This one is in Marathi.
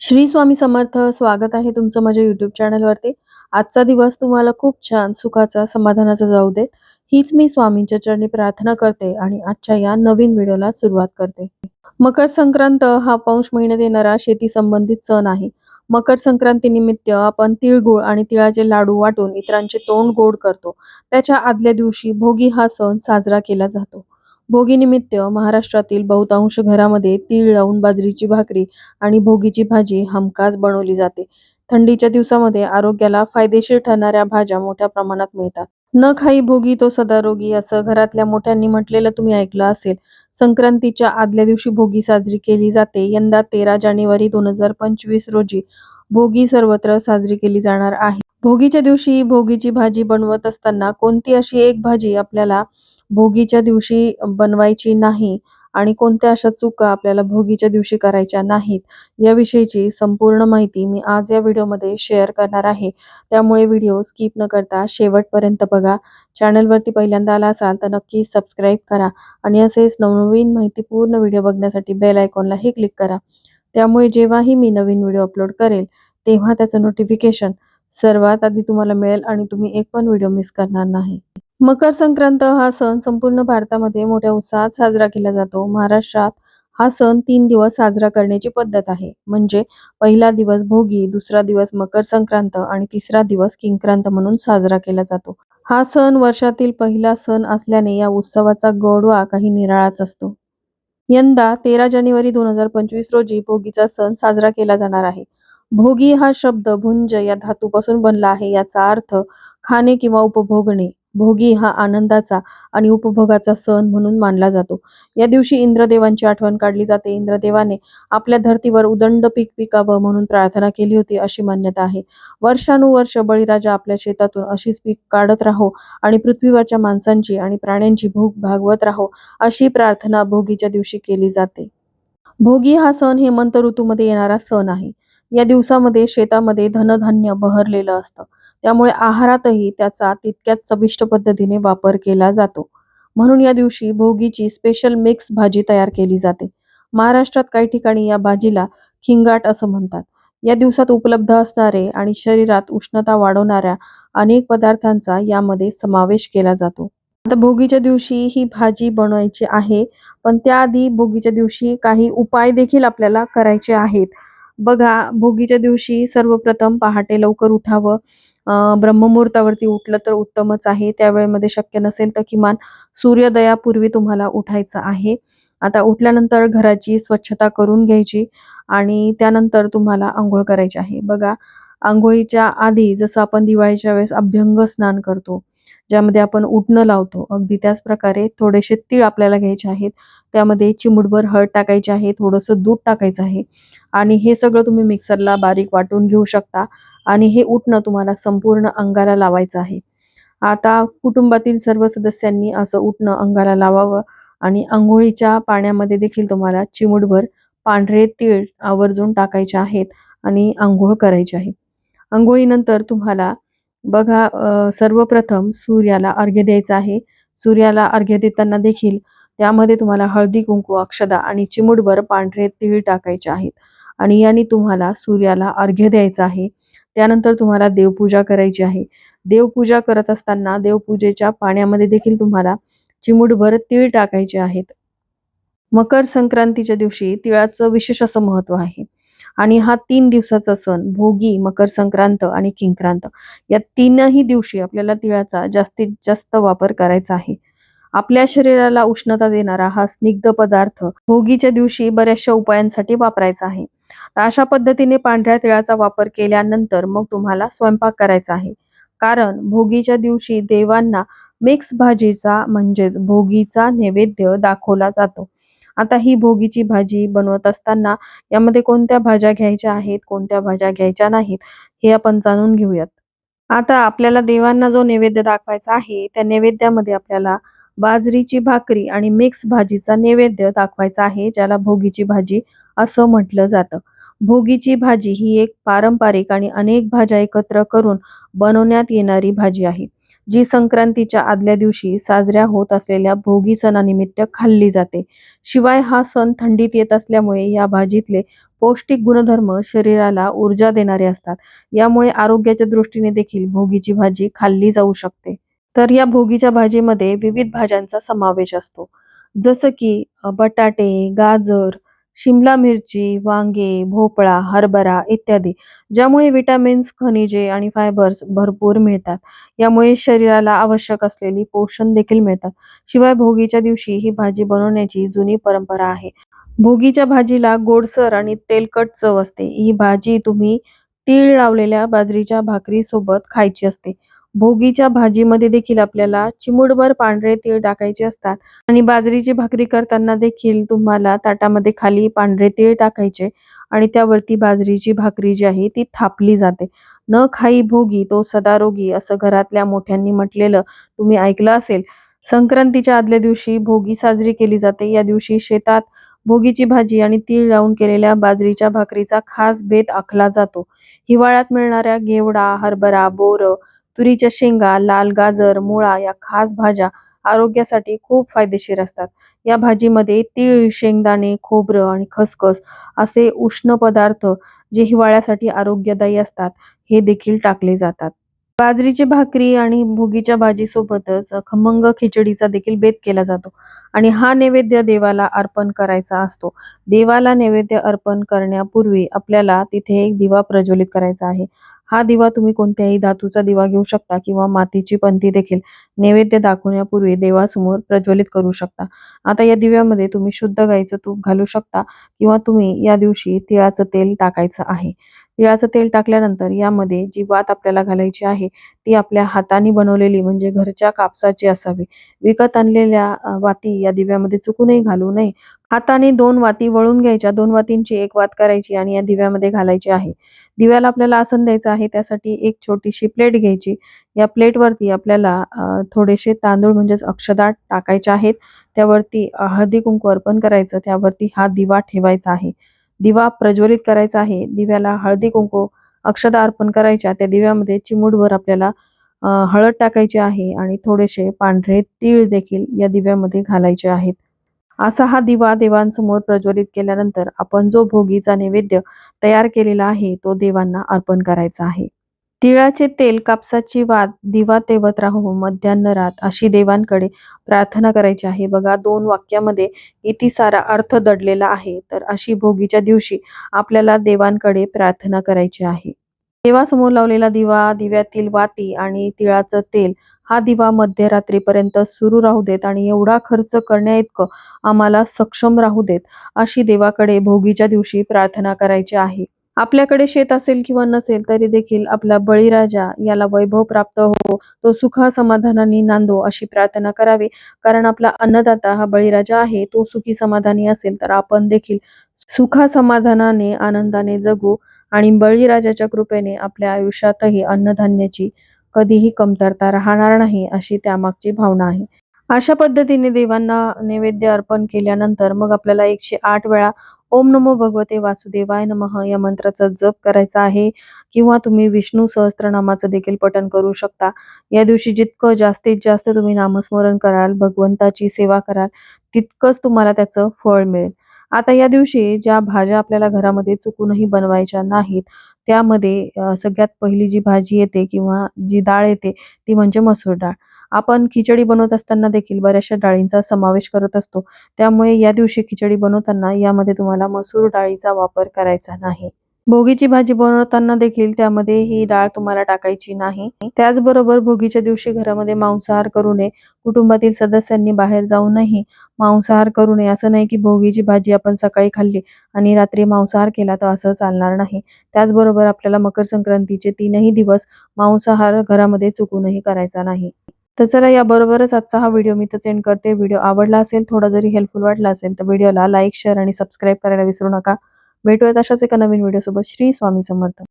श्री स्वामी समर्थ स्वागत आहे तुमचं माझ्या युट्यूब चॅनलवरती आजचा दिवस तुम्हाला खूप छान सुखाचा समाधानाचा जाऊ देत. हीच मी स्वामींच्या चरणी प्रार्थना करते आणि आजच्या या नवीन व्हिडिओला सुरुवात करते. मकर संक्रांत हा पौष महिन्यात येणारा शेती संबंधित सण आहे. मकर संक्रांती निमित्त आपण तिळगुळ आणि तिळाचे लाडू वाटून इतरांचे तोंड गोड करतो. त्याच्या आदल्या दिवशी भोगी हा सण साजरा केला जातो. भोगी निमित्त महाराष्ट्रातील बहुतांश घरामध्ये तीळ लावून बाजरीची भाकरी आणि भोगीची भाजी हमखास बनवली जाते. थंडीच्या दिवसामध्ये आरोग्याला फायदेशीर ठरणाऱ्या भाज्या मोठ्या प्रमाणात मिळतात. न खाई भोगी तो सदा रोगी असं घरातल्या मोठ्यांनी म्हटलेलं तुम्ही ऐकलं असेल. संक्रांतीच्या आदल्या दिवशी भोगी साजरी केली जाते. यंदा तेरा जानेवारी दोन हजार पंचवीस रोजी भोगी सर्वत्र साजरी केली जाणार आहे. भोगीच्या दिवशी भोगीची भाजी बनवत असताना कोणती अशी एक भाजी आपल्याला भोगीच्या दिवशी बनवायची नाही आणि कोणत्या अशा चुका आपल्याला भोगीच्या दिवशी करायच्या नाहीत याविषयीची संपूर्ण माहिती मी आज या व्हिडिओमध्ये शेअर करणार आहे. त्यामुळे व्हिडिओ स्किप न करता शेवटपर्यंत बघा. चॅनलवरती पहिल्यांदा आला असाल तर नक्की सबस्क्राईब करा आणि असेच नवनवीन माहितीपूर्ण व्हिडिओ बघण्यासाठी बेल आयकॉनलाही क्लिक करा. त्यामुळे जेव्हाही मी नवीन व्हिडिओ अपलोड करेल तेव्हा त्याचं नोटिफिकेशन सर्वात आधी तुम्हाला मिळेल आणि तुम्ही एक पण व्हिडिओ मिस करणार नाही. मकर संक्रांत हा सण संपूर्ण भारतामध्ये मोठ्या उत्साहात साजरा केला जातो. महाराष्ट्रात हा सण तीन दिवस साजरा करण्याची पद्धत आहे. म्हणजे पहिला दिवस भोगी दुसरा दिवस मकर संक्रांत आणि तिसरा दिवस किंक्रांत म्हणून साजरा केला जातो. हा सण वर्षातील पहिला सण असल्याने या उत्सवाचा गोडवा काही निराळाच असतो. यंदा तेरा जानेवारी दोन हजार पंचवीस रोजी भोगीचा सण साजरा केला जाणार आहे. भोगी हा शब्द भुंज या धातूपासून बनला आहे याचा अर्थ खाणे किंवा उपभोगणे. भोगी हा आनंदाचा आणि उपभोगाचा सण म्हणून मानला जातो. या दिवशी इंद्रदेवांची आठवण काढली जाते. इंद्रदेवाने आपल्या धर्तीवर उदंड पीक पिकावं म्हणून प्रार्थना केली होती अशी मान्यता आहे. वर्षानुवर्ष बळीराजा आपल्या शेतातून अशीच पीक काढत राहो आणि पृथ्वीवरच्या माणसांची आणि प्राण्यांची भूक भागवत राहो अशी प्रार्थना भोगीच्या दिवशी केली जाते. भोगी हा सण हेमंत ऋतूमध्ये येणारा सण आहे. या दिवसामध्ये शेतामध्ये धनधान्य बहरलेलं असतं. त्यामुळे आहारातही त्याचा तितक्याच चविष्ट पद्धतीने वापर केला जातो. म्हणून या दिवशी भोगीची स्पेशल मिक्स भाजी तयार केली जाते. महाराष्ट्रात काही ठिकाणी या भाजीला खिंगाट असं म्हणतात. या दिवसात उपलब्ध असणारे आणि शरीरात उष्णता वाढवणाऱ्या अनेक पदार्थांचा यामध्ये समावेश केला जातो. आता भोगीच्या दिवशी ही भाजी बनवायची आहे पण त्याआधी भोगीच्या दिवशी काही उपाय देखील आपल्याला करायचे आहेत. बघा भोगीच्या दिवशी सर्वप्रथम पहाटे लवकर उठावं. ब्रह्ममुहूर्तावरती उठलं तर उत्तमच आहे. त्यावेळेमध्ये शक्य नसेल तर किमान सूर्योदयापूर्वी तुम्हाला उठायचं आहे. आता उठल्यानंतर घराची स्वच्छता करून घ्यायची आणि त्यानंतर तुम्हाला आंघोळ करायची आहे. बघा आंघोळीच्या आधी जसं आपण दिवाळीच्या वेळेस अभ्यंग स्नान करतो ज्यामध्ये आपण उटणं लावतो. अगदी त्याच प्रकारे थोडेसे तीळ आपल्याला घ्यायचे आहेत. त्यामध्ये चिमुटभर हळद टाकायची आहे थोडंसं दूध टाकायचं आहे. आणि हे सगळं तुम्ही मिक्सरला बारीक वाटून घेऊ शकता. आणि हे उटणं तुम्हाला संपूर्ण अंगाला लावायचं आहे. आता कुटुंबातील सर्व सदस्यांनी असं उटणं अंगाला लावावं. आणि आंघोळीच्या पाण्यामध्ये देखील तुम्हाला चिमुटभर पांढरे तीळ आवर्जून टाकायचे आहेत आणि आंघोळ करायची आहे. अंघोळीनंतर तुम्हाला बघा अ, सर्वप्रथम सूर्याला अर्घ्य द्यायचा आहे. सूर्याला अर्घ्य देताना देखील त्यामध्ये तुम्हाला हळदी कुंकू अक्षदा आणि चिमुटभर पांढरे तीळ टाकायचे आहेत. आणि याने तुम्हाला सूर्याला अर्घ्य द्यायचं आहे. त्यानंतर तुम्हाला देवपूजा करायची आहे. देवपूजा करत असताना देवपूजेच्या पाण्यामध्ये देखील तुम्हाला चिमुटभर तीळ टाकायचे आहेत. मकर संक्रांतीच्या दिवशी तिळाचं विशेष असं महत्त्व आहे. आणि हा तीन दिवसाचा सण भोगी मकर संक्रांत आणि किंक्रांत या तीनही दिवशी आपल्याला तिळाचा जास्तीत जास्त वापर करायचा आहे. आपल्या शरीराला उष्णता देणारा हा स्निग्ध पदार्थ भोगीच्या दिवशी बऱ्याचशा उपायांसाठी वापरायचा आहे. तर अशा पद्धतीने पांढऱ्या तिळाचा वापर केल्यानंतर मग तुम्हाला स्वयंपाक करायचा आहे. कारण भोगीच्या दिवशी देवांना मिक्स भाजीचा म्हणजेच भोगीचा नैवेद्य दाखवला जातो. आता ही भोगीची भाजी बनवत असताना यामध्ये कोणत्या भाज्या घ्यायच्या आहेत कोणत्या भाज्या घ्यायच्या नाहीत हे आपण जाणून घेऊयात. आता आपल्याला देवांना जो नैवेद्य दाखवायचा आहे त्या नैवेद्यामध्ये आपल्याला बाजरीची भाकरी आणि मिक्स भाजीचा नैवेद्य दाखवायचा आहे ज्याला भोगीची भाजी असं म्हटलं जातं. भोगीची भाजी ही एक पारंपरिक आणि अनेक भाज्या एकत्र करून बनवण्यात येणारी भाजी आहे. जी संक्रांतीच्या आदल्या दिवशी साजऱ्या होत असलेल्या भोगी सणानिमित्त खाल्ली जाते. शिवाय हा सण थंडीत येत असल्यामुळे या भाजीतले पौष्टिक गुणधर्म शरीराला ऊर्जा देणारे असतात. यामुळे आरोग्याच्या दृष्टीने देखील भोगीची भाजी खाल्ली जाऊ शकते. तर या भोगीच्या भाजीमध्ये विविध भाज्यांचा समावेश असतो. जसं की बटाटे गाजर शिमला मिरची वांगे भोपळा हरभरा इत्यादी ज्यामुळे विटॅमिन्स खनिजे आणि फायबर्स भरपूर मिळतात. यामुळे शरीराला आवश्यक असलेली पोषण देखील मिळतात. शिवाय भोगीच्या दिवशी ही भाजी बनवण्याची जुनी परंपरा आहे. भोगीच्या भाजीला गोडसर आणि तेलकट चव असते. ही भाजी तुम्ही तीळ लावलेल्या बाजरीच्या भाकरी सोबत खायची असते. भोगीच्या भाजीमध्ये देखील आपल्याला चिमूटभर पांढरे तीळ टाकायचे असतात. आणि बाजरीची भाकरी करताना देखील तुम्हाला ताटामध्ये खाली पांढरे तीळ टाकायचे आणि त्यावरती बाजरीची भाकरी जी आहे ती थापली जाते. न खाई भोगी तो सदारोगी असं घरातल्या मोठ्यांनी म्हटलेलं तुम्ही ऐकलं असेल. संक्रांतीच्या आदल्या दिवशी भोगी साजरी केली जाते. या दिवशी शेतात भोगीची भाजी आणि तीळ लावून केलेल्या बाजरीच्या भाकरीचा खास बेत आखला जातो. हिवाळ्यात मिळणाऱ्या घेवडा हरभरा बोर तुरीच्या शेंगा लाल गाजर मुळा या खास भाज्या आरोग्यासाठी खूप फायदेशीर असतात. या भाजीमध्ये तीळ शेंगदाणे खोबरं आणि खसखस असे उष्ण पदार्थ जे हिवाळ्यासाठी आरोग्यदायी असतात हे देखील टाकले जातात. बाजरीची भाकरी आणि भोगीच्या भाजीसोबतच खमंग खिचडीचा देखील बेत केला जातो आणि हा नैवेद्य देवाला अर्पण करायचा असतो. देवाला नैवेद्य अर्पण करण्यापूर्वी आपल्याला तिथे एक दिवा प्रज्वलित करायचा आहे. हा दिवा तुम्ही कोणत्याही धातूचा दिवा घेऊ शकता किंवा मातीची पंती देखील नैवेद्य दाखवण्यापूर्वी देवासमोर प्रज्वलित करू शकता. आता या दिव्यामध्ये तुम्ही शुद्ध गाईचं तूप घालू शकता किंवा तुम्ही या दिवशी तिळाचं तेल टाकायचं आहे. तिळाचं तेल टाकल्यानंतर यामध्ये जी वात आपल्याला घालायची आहे ती आपल्या हाताने बनवलेली म्हणजे घरच्या कापसाची असावी. विकत आणलेल्या वाती या दिव्यामध्ये चुकूनही घालू नये. हाताने दोन वाती वळून घ्यायच्या. दोन वातींची एक वात करायची आणि या दिव्यामध्ये घालायची आहे. दिव्याला आपल्याला आसन द्यायचं आहे त्यासाठी एक छोटीशी प्लेट घ्यायची. या प्लेटवरती आपल्याला अ, थोडेसे तांदूळ म्हणजेच अक्षदा टाकायचे आहेत. त्यावरती हळदी कुंकू अर्पण करायचं त्यावरती हा दिवा ठेवायचा आहे. दिवा प्रज्वलित करायचा आहे. दिव्याला हळदी कुंकू अक्षदा अर्पण करायच्या त्या दिव्यामध्ये चिमूटभर आपल्याला अ, हळद टाकायची आहे आणि थोडेसे पांढरे तीळ देखील या दिव्यामध्ये घालायचे आहेत. असा हा दिवा देवांसमोर प्रज्वलित केल्यानंतर आपण जो भोगीचा नैवेद्य तयार केलेला आहे तो देवांना अर्पण करायचा आहे. तिळाचे तेल कापसाची वाद दिवा तेवत राहो मध्यान्न रात अशी देवांकडे प्रार्थना करायची आहे. बघा दोन वाक्यामध्ये किती सारा अर्थ दडलेला आहे तर अशी भोगीच्या दिवशी आपल्याला देवांकडे प्रार्थना करायची आहे. देवासमोर लावलेला दिवा दिव्यातील वाती आणि तिळाचं तेल हा दिवा मध्यरात्रीपर्यंत सुरू राहू देत आणि एवढा खर्च करण्याइतकं आम्हाला सक्षम राहू देत अशी देवाकडे भोगीच्या दिवशी प्रार्थना करायची आहे. आपल्याकडे शेत असेल किंवा नसेल तरी देखील आपला बळीराजा याला वैभव प्राप्त हो तो सुख समाधानाने नांदो अशी प्रार्थना करावी. कारण आपला अन्नदाता हा बळीराजा आहे तो सुखी समाधानी असेल तर आपण देखील सुखा समाधानाने आनंदाने जगू आणि बळीराजाच्या कृपेने आपल्या आयुष्यातही अन्नधान्याची कधीही कमतरता राहणार नाही अशी त्यामागची भावना आहे. अशा पद्धतीने देवांना नैवेद्य अर्पण केल्यानंतर मग आपल्याला एकशे आठ वेळा ओम नमो भगवते वासुदेवाय नमः या मंत्राचा जप करायचा आहे किंवा तुम्ही विष्णू सहस्त्रनामाचं देखील पठण करू शकता. या दिवशी जितकं जास्तीत जास्त तुम्ही नामस्मरण कराल भगवंताची सेवा कराल तितकंच तुम्हाला त्याचं फळ मिळेल. आता या दिवशी ज्या भाज्या आपल्याला घरामध्ये चुकूनही बनवायच्या नाहीत त्यामध्ये सगळ्यात पहिली जी भाजी येते किंवा जी डाळ येते ती म्हणजे मसूर डाळ. आपण खिचडी बनवत असताना देखील बऱ्याचशा डाळींचा समावेश करत असतो. त्यामुळे या दिवशी खिचडी बनवताना यामध्ये तुम्हाला मसूर डाळीचा वापर करायचा नाही. भोगीची भाजी बनवताना देखील त्यामध्ये ही डाळ तुम्हाला टाकायची नाही. त्याचबरोबर भोगीच्या दिवशी घरामध्ये मांसाहार करू नये. कुटुंबातील सदस्यांनी बाहेर जाऊनही मांसाहार करू नये. असं नाही की भोगीची भाजी आपण सकाळी खाल्ली आणि रात्री मांसाहार केला तर असं चालणार नाही. त्याचबरोबर आपल्याला मकर संक्रांतीचे तीनही दिवस मांसाहार घरामध्ये चुकूनही करायचा नाही. तर चला याबरोबरच आजचा हा व्हिडिओ मी तर सेंड करते. व्हिडिओ आवडला असेल थोडा जरी हेल्पफुल वाटला असेल तर व्हिडिओला लाईक शेअर आणि सबस्क्राईब करायला विसरू नका. भेटूयात अशाच एका नवीन व्हिडिओ सोबत श्री स्वामी समर्थ.